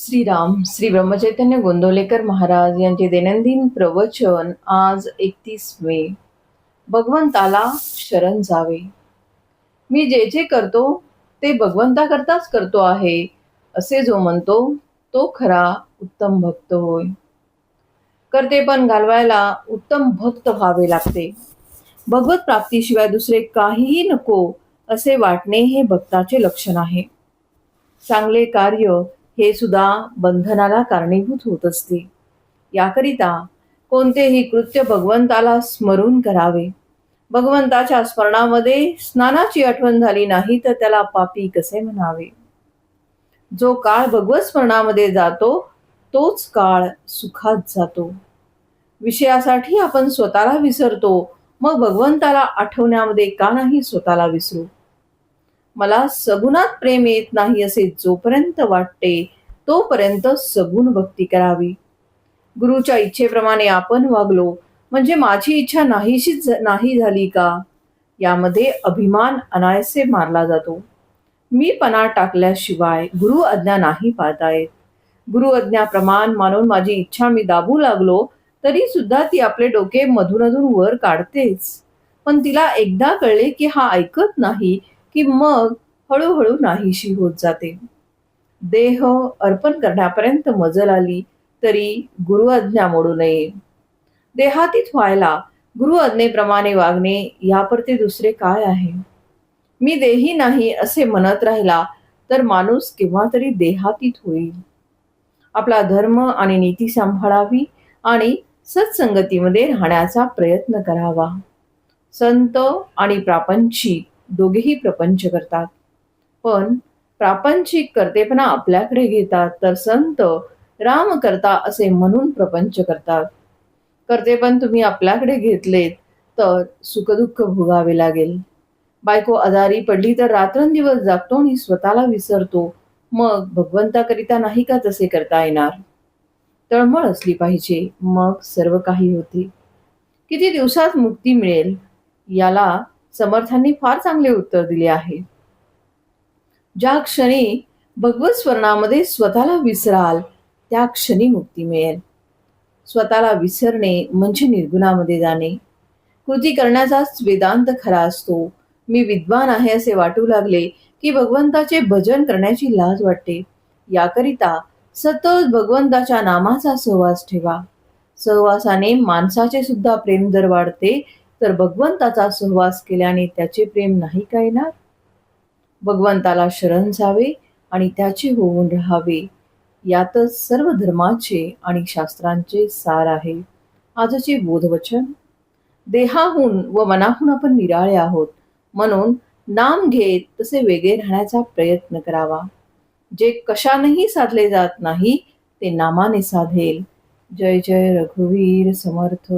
श्रीराम श्री ब्रह्मचैतन्य गोंदवलेकर महाराज यांचे दैनंदिन प्रवचन आज एकतीस मे. भगवंताला शरण जावे. मी जे जे करतो ते भगवंताकरताच करतो आहे असे जो म्हणतो तो खरा उत्तम भक्त होय. करते पण घालवायला उत्तम भक्त व्हावे लागते. भगवत प्राप्तीशिवाय दुसरे काहीही नको असे वाटणे हे भक्ताचे लक्षण आहे. चांगले कार्य हे सुद्धा बंधनाला कारणीभूत होत असते. याकरिता कोणतेही कृत्य भगवंताला स्मरून करावे. भगवंताच्या स्मरणामध्ये स्नानाची आठवण झाली नाही तर त्याला पापी कसे म्हणावे? जो काळ भगवत स्मरणामध्ये जातो तोच काळ सुखात जातो. विषयासाठी आपण स्वतःला विसरतो मग भगवंताला आठवण्यामध्ये का नाही स्वतःला विसरू? मला सगुणात प्रेम येत नाही असे जोपर्यंत वाटते तोपर्यंत सगुण भक्ती करावी. गुरुच्या इच्छेप्रमाणे आपण वागलो म्हणजे माझी इच्छा नाहीशीच नाही झाली का? यामध्ये अभिमान अनायसे मारला जातो. मी पणा टाकल्याशिवाय गुरु आज्ञा नाही पाळता येत. गुरु आज्ञा प्रमाण मानून माझी इच्छा मी दाबू लागलो तरी सुद्धा ती आपले डोके मधून अधून वर काढतेच. पण तिला एकदा कळले की हा ऐकत नाही की मग हळूहळू नाहीशी होत जाते. देह अर्पण करण्यापर्यंत मजल आली तरी गुरु आज्ञा मोडू नये. देहातीत व्हायला गुरु आज्ञेप्रमाणे वागणे यापरते दुसरे काय आहे? मी देही नाही असे म्हणत राहिला तर माणूस केव्हा तरी देहातीत होईल. आपला धर्म आणि नीती सांभाळावी आणि सत्संगतीमध्ये राहण्याचा प्रयत्न करावा. संत आणि प्रापंचिक दोघेही प्रपंच करतात. पण प्रापंचिक कर्तेपणा आपल्याकडे घेतात तर संत राम करता असे म्हणून प्रपंच करतात. कर्तेपण तुम्ही आपल्याकडे घेतलेत तर सुखदुःख भोगावे लागेल. बायको आजारी पडली तर रात्रंदिवस जागतो आणि स्वतःला विसरतो. मग भगवंताकरिता नाही का तसे करता येणार? तळमळ असली पाहिजे मग सर्व काही होते. किती दिवसात मुक्ती मिळेल? याला समर्थांनी फार चांगले उत्तर दिले आहे. ज्या क्षणी भगवत स्वर्णामध्ये स्वतःला विसराल त्या क्षणी मुक्ती मिळेल. स्वतःला विसरणे म्हणजे निर्गुणामध्ये जाणे. कृती करण्याचाच वेदांत खरा असतो. मी विद्वान आहे असे वाटू लागले की भगवंताचे भजन करण्याची लाज वाटते. याकरिता सतत भगवंताच्या नामाचा सहवास ठेवा. सहवासाने माणसाचे सुद्धा प्रेम जर वाढते तर भगवंताचा सहवास केल्याने त्याचे प्रेम नाही का येणार? भगवंताला शरण जावे आणि त्याचे होऊन राहावे. यातच सर्व धर्माचे आणि शास्त्रांचे सार आहे. आजचे बोधवचन. देहाहून व मनाहून आपण निराळे आहोत. म्हणून नाम घेत तसे वेगळे राहण्याचा प्रयत्न करावा. जे कशानेही साधले जात नाही ते नामाने साधेल. जय जय रघुवीर समर्थ.